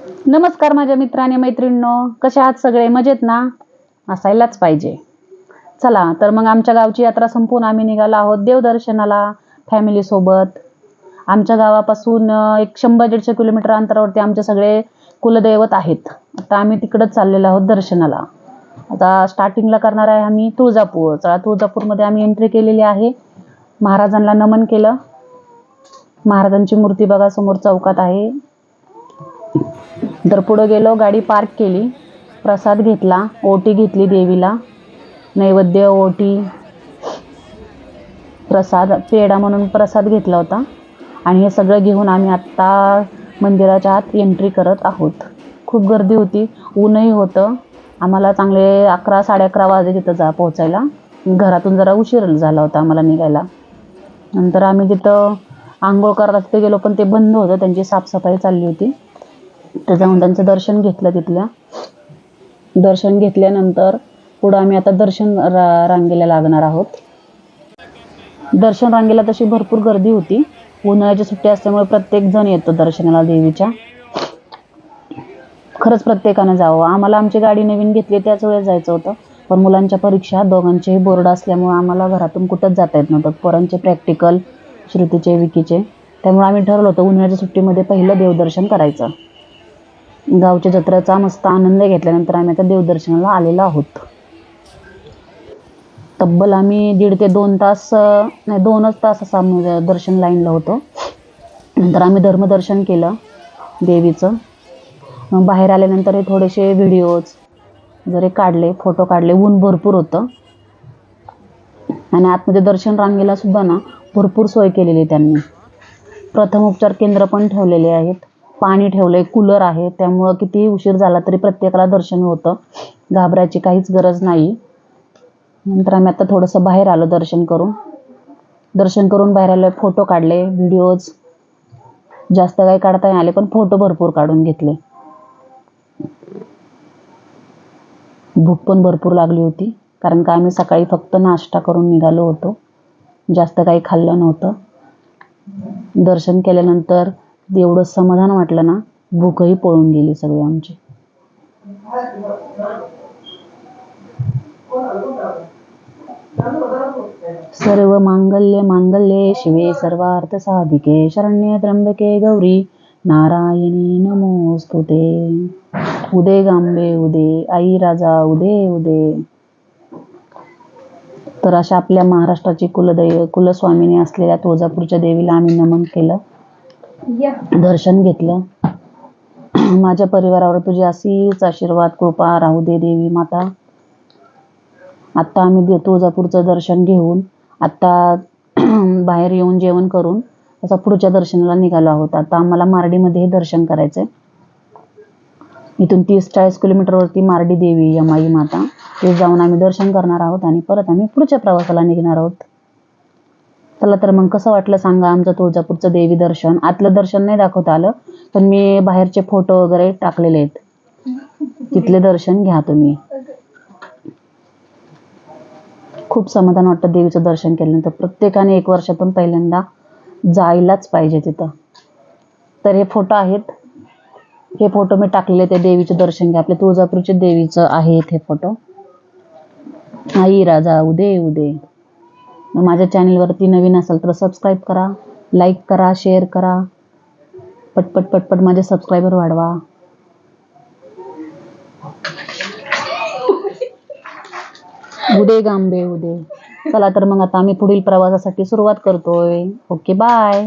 नमस्कार माझ्या मित्राने मैत्रिणींनो. कशा आहात सगळे? मजेत ना? असायलाच पाहिजे. चला तर मग आमच्या गावची यात्रा संपून आम्ही निघालो आहोत देवदर्शनाला फॅमिलीसोबत आमच्या गावापासून एक शंभर दीडशे किलोमीटर अंतरावरती आमचे सगळे कुलदैवत आहेत. आता आम्ही तिकडंच चाललेलो आहोत दर्शनाला. आता स्टार्टिंगला करणार आहे आम्ही तुळजापूर. चला तुळजापूरमध्ये आम्ही एंट्री केलेली आहे. महाराजांना नमन केलं. महाराजांची मूर्ती बघा समोर चौकात आहे. तर पुढं गेलो गाडी पार्क केली. प्रसाद घेतला ओटी घेतली देवीला. नैवेद्य ओटी प्रसाद पेढा म्हणून प्रसाद घेतला होता. आणि हे सगळं घेऊन आम्ही आत्ता मंदिराच्या आत एंट्री करत आहोत. खूप गर्दी होती. ऊनही होतं. आम्हाला चांगले अकरा साडे अकरा वाजे तिथं जा पोहोचायला. घरातून जरा उशीर झाला होता आम्हाला निघायला. नंतर आम्ही तिथं आंघोळ करत तिथे गेलो पण ते बंद होतं. त्यांची साफसफाई चालली होती. जाऊन त्यांचं दर्शन घेतलं तिथल्या. दर्शन घेतल्यानंतर पुढं आम्ही आता दर्शन रा रांगेला लागणार आहोत. दर्शन रांगेला तशी भरपूर गर्दी होती. उन्हाळ्याची सुट्टी असल्यामुळे प्रत्येक जण येतो दर्शनाला देवीच्या. खरंच प्रत्येकानं जावं. आम्हाला आमची गाडी नवीन घेतली त्याच वेळेस जायचं होतं. पण मुलांच्या परीक्षा दोघांचेही बोर्ड असल्यामुळे आम्हाला घरातून कुठंच जाता येत नव्हतं. पोरांचे प्रॅक्टिकल श्रुतीचे विकीचे. त्यामुळे आम्ही ठरवलं होतं उन्हाळ्याच्या सुट्टीमध्ये पहिलं देवदर्शन करायचं. गावच्या जत्रेचा मस्त आनंद घेतल्यानंतर आम्ही आता देवदर्शनाला आलेलो आहोत. तब्बल आम्ही दीड ते दोन तास नाही दोनच तास असा दर्शन लाईनला होतो. नंतर आम्ही धर्मदर्शन केलं देवीचं. मग बाहेर आल्यानंतर हे थोडेसे व्हिडिओज जरी काढले फोटो काढले ऊन भरपूर होतं. आणि आतमध्ये दर्शन रांगेला सुद्धा ना भरपूर सोय केलेली आहे त्यांनी. प्रथम उपचार केंद्र पण ठेवलेले आहेत. पाणी ठेवलंय कूलर आहे. त्यामुळं कितीही उशीर झाला तरी प्रत्येकाला दर्शन होतं. घाबरायची काहीच गरज नाही. नंतर आम्ही आता थोडंसं बाहेर आलो दर्शन करून. दर्शन करून बाहेर आलो फोटो काढले व्हिडिओज जास्त काही काढता नाही आले पण फोटो भरपूर काढून घेतले. भूक पण भरपूर लागली होती कारण का आम्ही सकाळी फक्त नाश्ता करून निघालो होतो. जास्त काही खाल्लं नव्हतं. दर्शन केल्यानंतर एवढं समाधान वाटलं ना भूकही पळून गेली सगळी आमची. सर्व मांगल्य मांगल्ये शिवे सर्वार्थ साधिके शरण्ये त्र्यंबके गौरी नारायणी नमोस्तुते. उदे गांबे उदे आई राजा उदे उदे. तर अशा आपल्या महाराष्ट्राची कुलदैव कुलस्वामिनी असलेल्या तुळजापूरच्या देवीला आम्ही नमन केलं. दर्शन घेतलं. माझ्या परिवारावर तुझी अशीच आशीर्वाद कृपा राहू दे देवी माता. आत्ता आम्ही तुळजापूरचं दर्शन घेऊन आत्ता बाहेर येऊन जेवण करून असं पुढच्या दर्शनाला निघालो आहोत. आता आम्हाला मार्डीमध्ये हे दर्शन करायचंय. इथून तीस चाळीस किलोमीटरवरती मार्डी देवी यमाई माता. ते जाऊन आम्ही दर्शन करणार आहोत आणि परत आम्ही पुढच्या प्रवासाला निघणार आहोत. चला तर मग कसं वाटलं सांगा आमचं तुळजापूरचं देवी दर्शन. आतलं दर्शन नाही दाखवता आलं पण मी बाहेरचे फोटो वगैरे टाकलेले आहेत. तिथले दर्शन घ्या तुम्ही. खूप समाधान वाटतं देवीचं दर्शन केल्यानंतर. प्रत्येकाने एक वर्षातून पहिल्यांदा जायलाच पाहिजे तिथं. तर हे फोटो आहेत. हे फोटो मी टाकलेले ते देवीचे दर्शन घ्या. आपल्या तुळजापूरच्या देवीचं आहे हे फोटो आई राजा उदे उदे. माझ्या चॅनलवरती नवीन असाल तर सबस्क्राईब करा लाईक करा शेअर करा. पटपट पटपट माझे सबस्क्रायबर वाढवा. उदे गांबे उदे. चला तर मग आता आम्ही पुढील प्रवासासाठी सुरुवात करतोय. Okay bye